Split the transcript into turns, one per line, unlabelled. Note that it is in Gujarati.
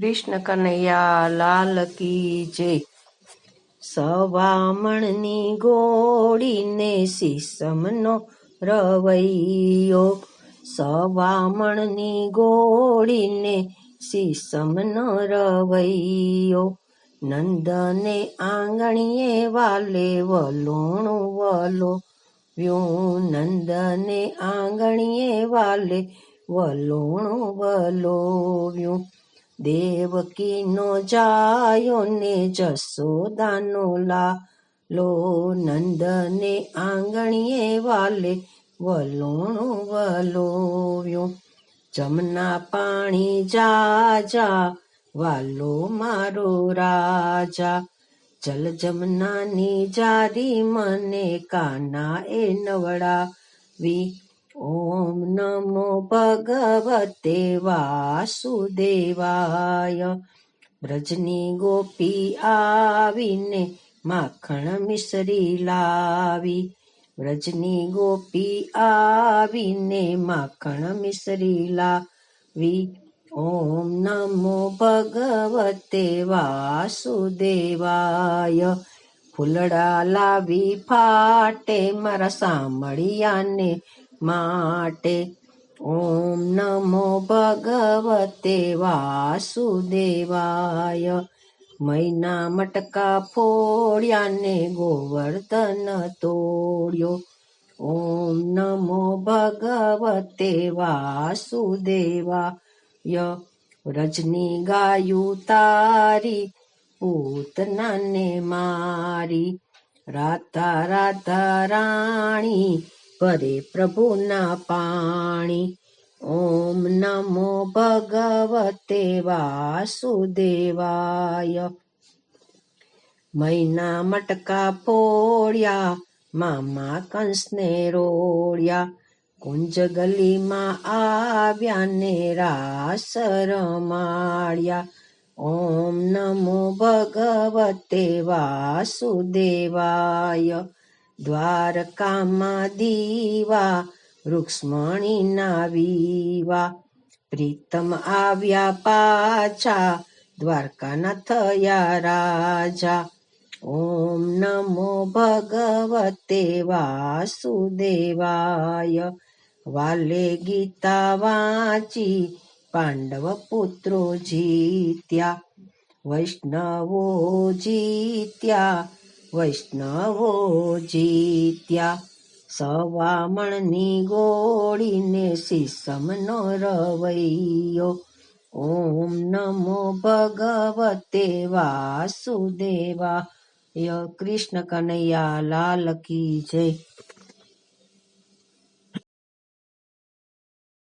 કૃષ્ણ કનૈયા લાલ કી જય. સવામણની ગોળીને સીસમનો રવૈયો. સવામણની ગોળીને સીસમનો રવૈયો. નંદને આંગણીએ વાલે વલોણું વલો. વ્યું નંદને આંગણીએ વાલે વલોણું વલોવ્યું દેવકીનો જાયો ને જસોદાનો લાલો નંદને આંગણીએ વાલે વલોણું વલોવ્યું જમના પાણી જાજા વાલો મારો રાજા જલ જમનાની જારી મને કાના એ નવડાવી ઓમ નમો ભગવતે વાસુદેવાય બ્રજની ગોપી આવીને માખણ મિશ્રી લાવી બ્રજની ગોપી આવીને માખણ મિસરી લાવી ઓમ નમો ભગવતે વાસુદેવાય ફૂલડા લાવી ફાટે મારા સાંભળિયાને માટે. ઓમ નમો ભગવતે વાસુદેવાય. મૈના મટકા ફોડ્યા ને ગોવર્ધન તોડ્યો. ઓમ નમો ભગવતે વાસુદેવાય. રજની ગાયું તારી, પૂતનાને મારી. રાધા રાધા રાણી પરે પ્રભુના પાણી. ઓમ નમો ભગવતે વાસુદેવાય. મૈના મટકા ફોડ્યા, મામા કંસને રોડ્યા કુંજ ગલીમાં આવ્યા ને રાસ રમાડ્યા. ઓમ નમો ભગવતે વાસુદેવાય. દ્વારકામાં દીવા રૂક્ષ્મણીના વિવા પ્રીતમ આવ્યા પાછા દ્વારકાના થયા રાજા ઓમ નમો ભગવતે વાસુદેવાય વાલે ગીતા વાંચી પાંડવ પુત્રો જીત્યા વૈષ્ણવો જીત્યા વૈષ્ણવો જીત્યા. સવામણની ગોળીને શીસમનો રવૈયો. ઓમ નમો ભગવતે ય કૃષ્ણ કનૈયા લાલ કી જય.